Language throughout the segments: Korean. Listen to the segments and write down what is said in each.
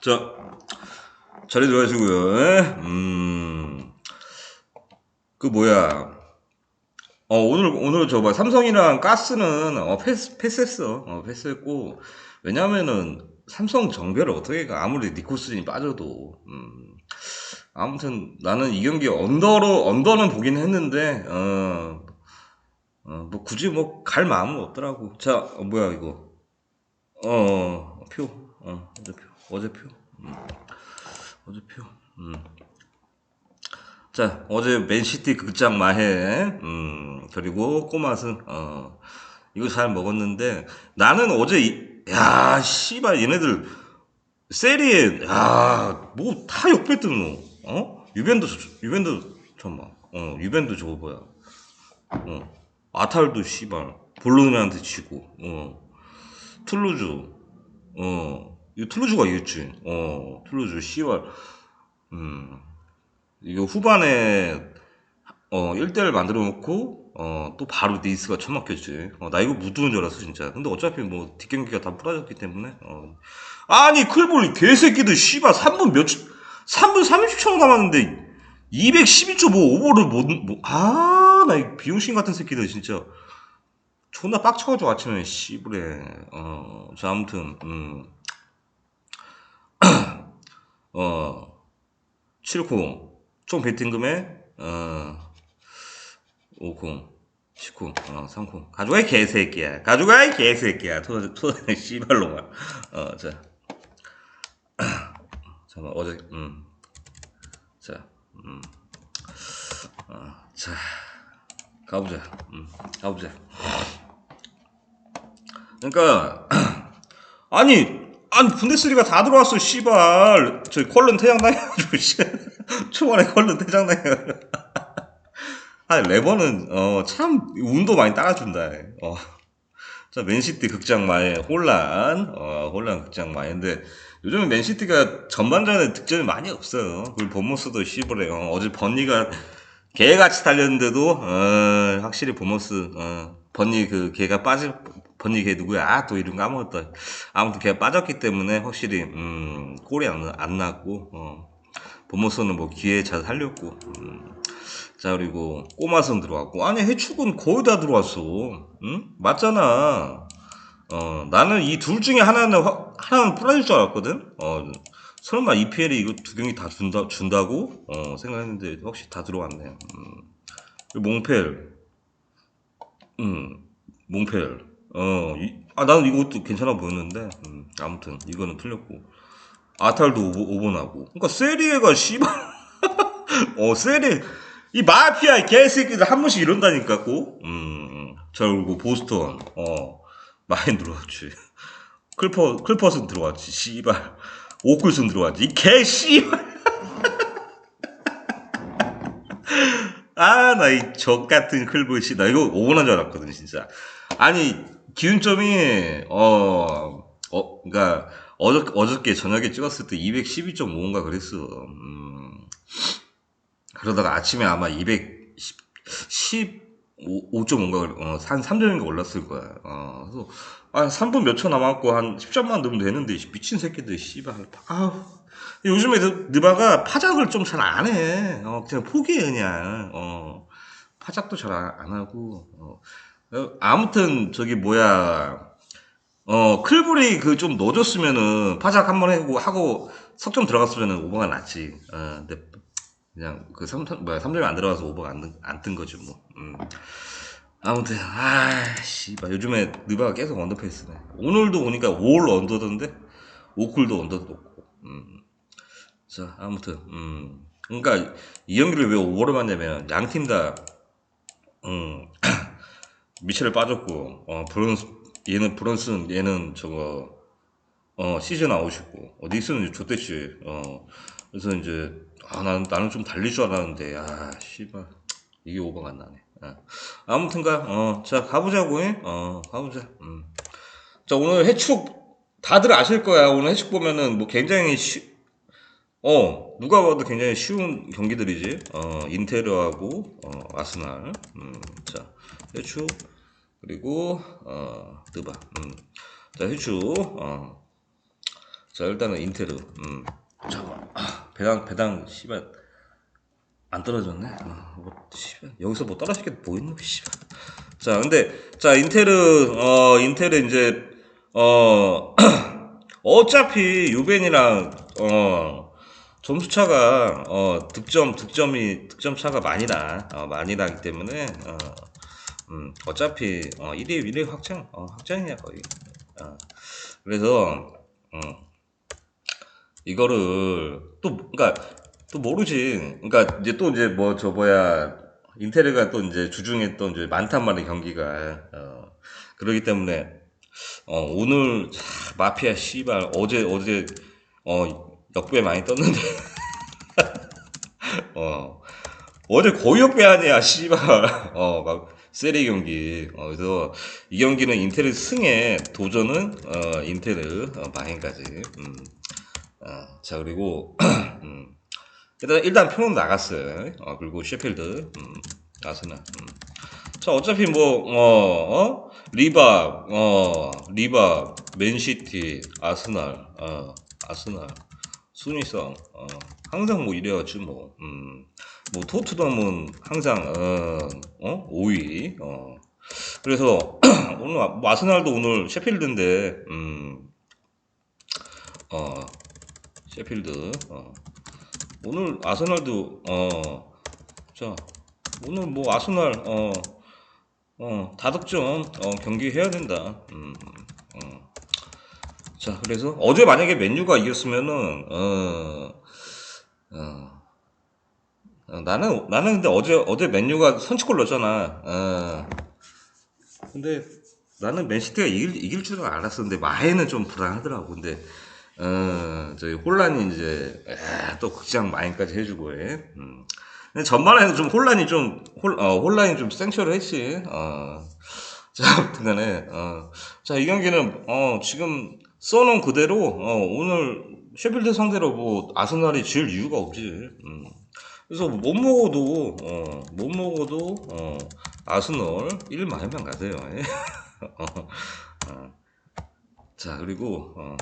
자, 자리 들어가시고요. 음, 그 뭐야. 어, 오늘, 오늘 저 봐. 삼성이랑 가스는, 어, 패스, 패스했어. 어, 패스했고. 왜냐면은, 삼성 정배를 어떻게 가. 아무리 니코스진이 빠져도. 음. 아무튼, 나는 이 경기 언더로, 언더는 보긴 했는데, 어, 어, 뭐, 굳이 뭐, 갈 마음은 없더라고. 자, 어, 뭐야, 이거. 어, 표. 어, 어제 표. 어제 표. 음. 어제 표. 음. 자, 어제 맨시티 극장 마해. 음, 그리고 꼬맛은, 어, 이거 잘 먹었는데, 나는 어제, 이, 야, 씨발, 얘네들, 세리에, 야, 뭐, 다 역배뜨노. 어? 유벤도, 유벤도, 잠깐만. 어, 유벤도 저거 뭐야. 어. 아탈도 씨발, 볼로냐한테 치고, 어. 툴루즈, 어, 이 툴루즈가 이겼지. 어, 툴루즈, 씨발, 음, 이거 후반에, 어, 1대1 만들어 놓고, 어, 또 바로 니스가 처막혔지. 어, 나 이거 무드는 줄 알았어, 진짜. 근데 어차피 뭐, 뒷경기가 다 부러졌기 때문에, 어. 아니, 클볼, 개새끼들, 씨발, 3분 몇, 초- 3분 30초 남았는데, 212.5 오버를 못, 못, 아, 나 이 비용신 같은 새끼들, 진짜. 존나 빡쳐가지고 아침에 씨부래 어, 자 아무튼 음. 어, 7콩 총 베팅 금액 어, 5콩 10콩 어, 3콩 가져가 이 개새끼야. 가져가 이 개새끼야. 토, 토, 씨발로만 어, 자. 잠깐 어제 음. 자 음. 어, 자. 가보자. 음, 가보자. 그러니까 아니 아니 분데스리가 다 들어왔어 씨발. 저 컬른 퇴장 당해가지고 씨. 초반에 컬른 퇴장 당해가지고. 아 레버는 어 참 운도 많이 따라준다. 어. 자 맨시티 극장 마에 혼란. 어 혼란 극장 마인데 요즘은 맨시티가 전반전에 득점이 많이 없어요. 그리고 본모스도 씨발에 어, 어제 번니가 개같이 달렸는데도 어, 확실히 보머스 어, 번니 그 개가 빠질 번니 개 누구야? 아 또 이름 까먹었다 아무튼 걔가 빠졌기 때문에 확실히 음, 골이 안, 안 났고 어, 보머스는 뭐 기회 잘 살렸고 음, 자 그리고 꼬마선 들어왔고. 아니 해축은 거의 다 들어왔어. 응? 맞잖아. 어 나는 이 둘 중에 하나는 확- 하나는 풀어질 줄 알았거든? 어 설마 EPL이 이거 두 경기 다 준다, 준다고? 어, 생각했는데, 확실히 다 들어왔네. 음. 그리고 몽펠. 음, 몽펠. 어, 이, 아, 나는 이것도 괜찮아 보였는데, 음, 아무튼, 이거는 틀렸고. 아탈도 오버, 오버나고. 그러니까, 세리에가, 씨발. 어, 세리. 이 마피아, 이 개새끼들 한 번씩 이런다니까, 꼭. 음, 자, 그리고 보스턴. 어, 많이 들어왔지. 클퍼, 클퍼슨 들어왔지, 씨발. 오클슨 들어왔지. 이 개, 씨발. 아, 나 이 적 같은 클보시. 나 이거 오버난 줄 알았거든, 진짜. 아니, 기준점이, 어, 어, 그니까, 어저, 어저께 저녁에 찍었을 때 212.5인가 그랬어. 음, 그러다가 아침에 아마 210, 15.5인가, 어, 한 3점인가 올랐을 거야. 어, 그래서, 아, 3분 몇 초 남았고, 한 10점만 넣으면 되는데, 미친 새끼들, 씨발. 아우. 요즘에 느- 느바가 파작을 좀 잘 안 해. 어, 그냥 포기해, 그냥. 어, 파작도 잘 안 하고. 어. 어, 아무튼, 저기, 뭐야. 어, 클불이 그 좀 넣어줬으면은, 파작 한 번 하고, 하고, 석점 들어갔으면은 오버가 낫지. 어, 근데, 그냥, 그 3, 뭐야, 3점이 안 들어가서 오버가 안, 뜬- 안뜬 거지, 뭐. 음. 아무튼, 아, 씨발. 요즘에 느바가 계속 언더페이스네. 오늘도 보니까 5올 언더던데, 오쿨도 언더도. 음. 자, 아무튼, 음. 그러니까, 이 경기를 왜 오버를 봤냐면, 양 팀 다, 음, 미첼을 빠졌고, 어, 브론스, 얘는 브론슨, 얘는 저거, 어, 시즌 아웃이고, 어, 닉스는 좋댔지, 어, 그래서 이제, 아, 나는, 나는 좀 달릴 줄 알았는데, 아, 씨발, 이게 오버가 안 나네. 아. 아무튼가, 어, 자, 가보자고, 잉? 어, 가보자, 음. 자, 오늘 해축, 다들 아실 거야. 오늘 해축 보면은, 뭐, 굉장히 쉬, 어, 누가 봐도 굉장히 쉬운 경기들이지. 어, 인테리어하고, 어, 아스날. 음, 자, 해축, 그리고, 어, 드바. 음. 자, 해축, 어, 자 일단은 인테르. 음. 잠깐. 아, 배당 배당 씨발 안 떨어졌네. 어, 뭐 씨발 여기서 뭐 떨어질 게뭐거 씨발. 자 근데 자 인테르 어 인테르 이제 어 어차피 유벤이랑 어 점수 차가 어 득점 득점이 득점 차가 많이 나 어, 많이 나기 때문에 어, 음, 어차피 어, 1위 1위 확정 어, 확정이야 거의. 어, 그래서 음, 이거를 또 그러니까 또 모르지. 그러니까 이제 또 이제 뭐 저 뭐야 인테르가 또 이제 주중에 또 이제 많단 말이야 경기가. 어, 그러기 때문에 어, 오늘 차, 마피아 씨발 어제 어제 어 역배 많이 떴는데 어 어제 거의 역배 아니야 씨발 어 막 세리 경기 어, 그래서 이 경기는 인테르 승에 도전은 어 인테르 어, 마행까지 음. 어, 자 그리고 음. 일단 일단 표는 나갔어요 어, 그리고 셰필드 음. 아스날 음. 자 어차피 뭐 어, 어? 리바 어 리바 맨시티 아스날 어 아스날 순위성 어 항상 뭐 이래야지 뭐 음. 뭐 토트넘은 항상 어, 어? 5위 어 그래서 오늘 아- 뭐 아스날도 오늘 셰필드인데 음. 어 셰필드 어 오늘 아스날도 어 자 오늘 뭐 아스날 어 어, 다득점 어, 경기 해야 된다. 음, 음. 자, 그래서 어제 만약에 맨유가 이겼으면은 어, 어, 어, 나는 나는 근데 어제 어제 맨유가 선취골 넣었잖아. 어. 근데 나는 맨시티가 이길 이길 줄은 알았었는데 마해는 좀 불안하더라고. 근데 어, 저희 혼란이 이제 에, 또 극장 마인까지 해주고 해. 음. 전반에는 좀 혼란이 좀 홀, 어, 혼란이 좀 생쇼를 했지. 어. 자, 아무튼 간에 어. 자, 이 경기는 어, 지금 써놓은 그대로 어, 오늘 셰필드 상대로 뭐 아스날이 질 이유가 없지. 음. 그래서 못 먹어도 어, 못 먹어도 어, 아스널 1 마이만 가세요. 예. 어, 어. 자, 그리고 어.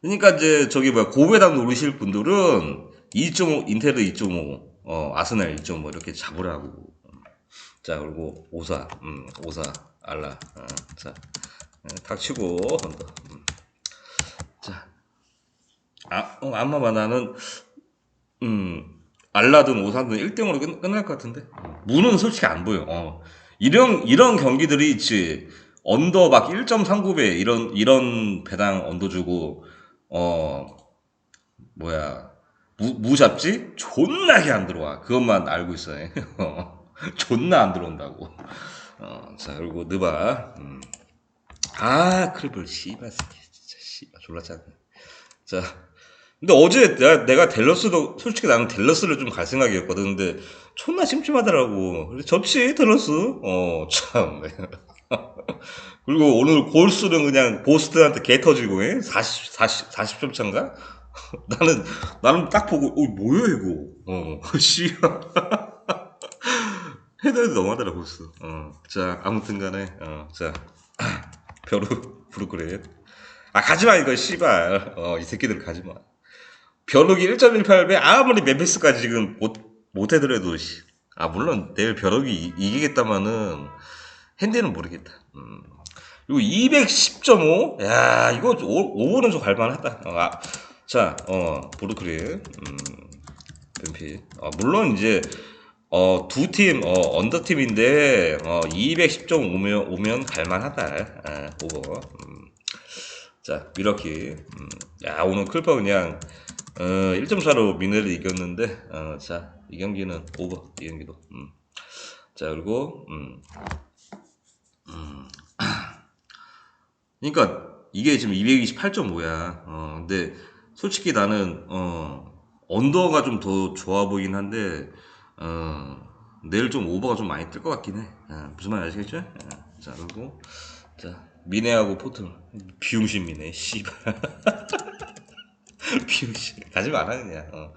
그러니까 이제 저기 뭐야 고배당 노리실 분들은 2.5 인테르 2.5 어, 아스날 2.5 이렇게 잡으라고. 자 그리고 오사 음, 오사 알라 어, 자 어, 닥치고 한다. 음. 자 아, 어, 아마 나는 음 알라든 오사든 1등으로 끝, 끝날 것 같은데? 무는 솔직히 안 보여. 어. 이런 이런 경기들이 있지. 언더 막 1.39배 이런 이런 배당 언더 주고 어 뭐야 무, 무 잡지? 존나게 안 들어와. 그것만 알고 있어요. 어, 존나 안 들어온다고. 어, 자 그리고 느바. 음. 아 크리블 씨발 진짜 씨발 짜네. 자 근데 어제 내가, 내가 델러스도 솔직히 나는 델러스를 좀 갈 생각이었거든. 근데 존나 심심하더라고. 접시 델러스. 어 참. 그리고 오늘 골수는 그냥 보스트한테 개 터지고 해? 40, 40, 40점 차인가? 나는 나는 딱 보고 어 뭐야 이거 어 씨. 헤드헤드 너무하더라 보스 어자 아무튼간에 어자 벼룩 브루크린 아 가지마 이거 씨발 어이 새끼들 가지마 벼룩이 1.18배 아무리 멤피스까지 지금 못 못 해더라도 씨. 아 물론 내일 벼룩이 이- 이기겠다마는 핸디는 모르겠다 음. 그리고 210.5? 야, 이거 오, 오버는 좀 갈만하다. 어, 아, 자, 어, 보르크린, 음, 뱀피. 어, 물론 이제, 어, 두 팀, 어, 언더 팀인데, 어, 210.5 오면, 오면 갈만하다. 아, 오버. 음. 자, 미러키. 음, 야, 오늘 클퍼 그냥, 어, 1.4로 미네를 이겼는데, 어, 자, 이 경기는 오버, 이 경기도. 음. 자, 그리고, 음, 그러니까 이게 지금 228.5야. 어, 근데 솔직히 나는 어, 언더가 좀 더 좋아 보이긴 한데 어, 내일 좀 오버가 좀 많이 뜰 것 같긴 해. 어, 무슨 말인지 아시겠죠? 어, 자 그리고 자 미네하고 포트 비용신 미네 씨발 비용신 가지 마라 그냥. 어.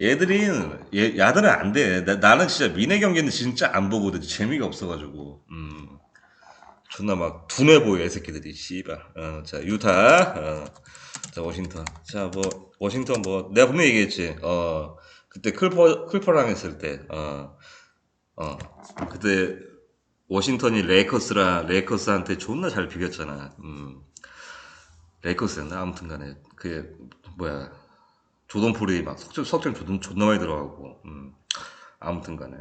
얘들은 얘 야들은 안 돼. 나, 나는 진짜 미네 경기는 진짜 안 보거든. 재미가 없어가지고. 음. 존나 막 둔해 보여 이 새끼들이 씨발. 어, 자 유타. 어, 자 워싱턴. 자 뭐 워싱턴 뭐 내가 분명히 얘기했지. 어 그때 클퍼 클퍼랑 했을 때어어 그때 워싱턴이 레이커스랑 레이커스한테 존나 잘 비겼잖아. 음. 레이커스였나? 아무튼간에 그 뭐야. 조던 폴이 막 석점 석점 존 존나 많이 들어가고. 음. 아무튼간에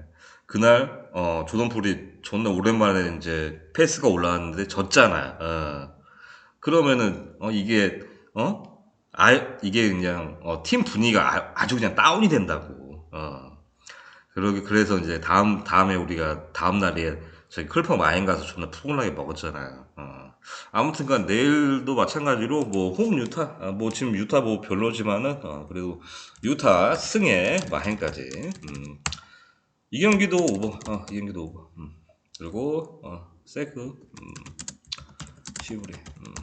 그날 어 조던 폴이 존나 오랜만에 이제 패스가 올라왔는데 졌잖아 어 그러면은 어 이게 어? 아 이게 그냥 어, 팀 분위기가 아, 주 그냥 다운이 된다고. 어. 그러기 그래서 이제 다음 다음에 우리가 다음 날에 저희 클퍼 마인 가서 존나 푸근하게 먹었잖아요. 어. 아무튼간 내일도 마찬가지로 뭐 홈 유타 아, 뭐 지금 유타 뭐 별로지만은 어, 그래도 유타 승에 마인까지 음. 이 경기도 오버 어, 이 경기도 오버 음. 그리고 어, 세크 음. 시브리 음.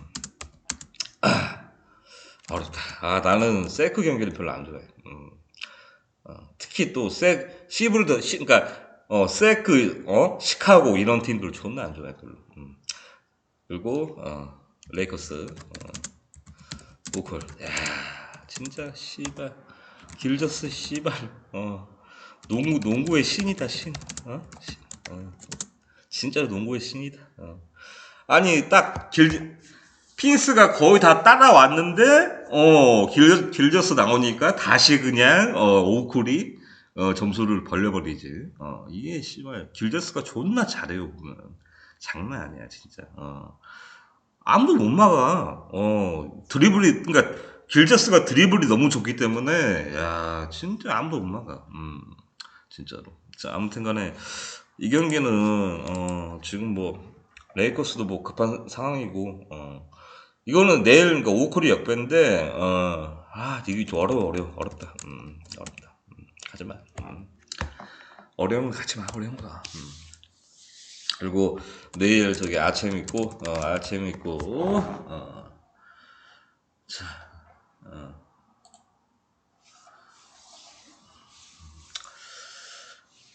어렵다. 아, 나는 세크 경기를 별로 안 좋아해. 음. 어, 특히 또 세, 시브르드, 시, 그니까, 어, 세크, 어, 시카고 이런 팀들 존나 안 좋아해, 별로. 음. 그리고, 어, 레이커스, 어, 보컬. 야, 진짜, 씨발. 길저스, 씨발. 어, 농구, 농구의 신이다, 신. 어? 신. 어. 진짜로 농구의 신이다. 어. 아니, 딱, 길, 핀스가 거의 다 따라왔는데 어 길, 길저스 나오니까 다시 그냥 어 오쿨이 어 점수를 벌려버리지 어 이게 씨발 길저스가 존나 잘해요 보면 장난 아니야 진짜 어 아무도 못 막아 어 드리블이 그러니까 길저스가 드리블이 너무 좋기 때문에 야 진짜 아무도 못 막아 음 진짜로 자 아무튼 간에 이 경기는 어 지금 뭐 레이커스도 뭐 급한 상황이고 어 이거는 내일 그러니까 오크리 역배인데 어, 아 이게 좀 어려워 어려워 어렵다 음, 어렵다 음, 하지마 음. 어려운 거 가지마 어려운 거 음. 그리고 내일 저기 아침 있고 어, 아침 있고 어. 자 어.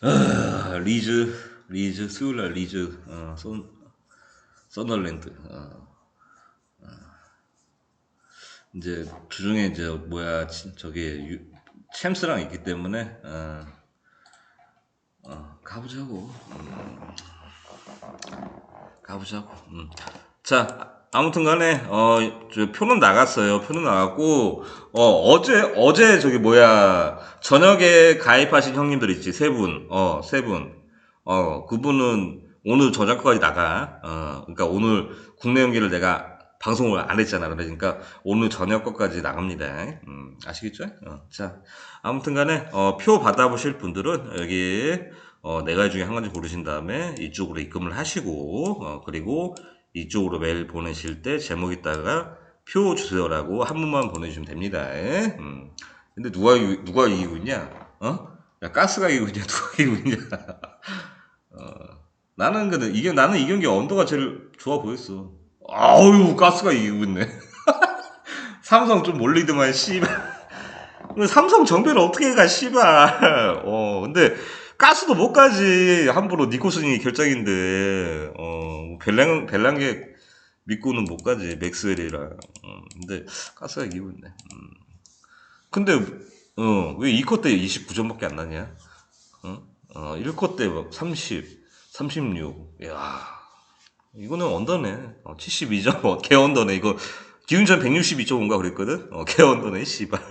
아, 리즈 리즈 수요일날 리즈 어, 선 서널랜드 어. 이제 주중에 이제 뭐야 치- 저기 유- 챔스랑 있기 때문에 어, 어, 가보자고 음, 가보자고 음. 자 아무튼 간에 어, 저 표는 나갔어요 표는 나갔고 어, 어제 어제 저기 뭐야 저녁에 가입하신 형님들 있지 세 분 어 세 분 어 그분은 오늘 저녁까지 나가 어 그러니까 오늘 국내 연기를 내가 방송을 안 했잖아. 그러니까 오늘 저녁 것까지 나갑니다. 음, 아시겠죠? 어, 자, 아무튼 간에, 어, 표 받아보실 분들은 여기, 어, 네 가지 중에 한 가지 고르신 다음에 이쪽으로 입금을 하시고, 어, 그리고 이쪽으로 메일 보내실 때 제목에다가 표 주세요라고 한 문만 보내주시면 됩니다. 음. 근데 누가, 이- 누가 이기고 있냐? 어? 야, 가스가 이기고 있냐? 누가 이기고 있냐? 어, 나는 근데 이게, 나는 이 경기 언더가 제일 좋아 보였어. 아우 가스가 이기고 있네. 삼성 좀 몰리더만 씨발. 삼성 정배를 어떻게 가 씨발. 어 근데 가스도 못 가지 함부로 니코슨이 결정인데 어 벨랑 벨랑게 믿고는 못 가지 맥스웰이랑. 어, 근데 가스가 있네. 음. 근데 어 왜 2컷 때 29점밖에 안 나냐? 어? 어 1컷 때막 30, 36. 야. 이거는 언더네. 어, 72점, 어, 개 언더네. 이거, 기운전 162.5인가 그랬거든? 어, 개 언더네, 씨발.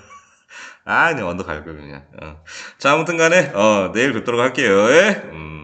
아, 그냥 언더 갈 걸, 그냥. 어. 자, 아무튼 간에, 어, 내일 뵙도록 할게요. 예? 음.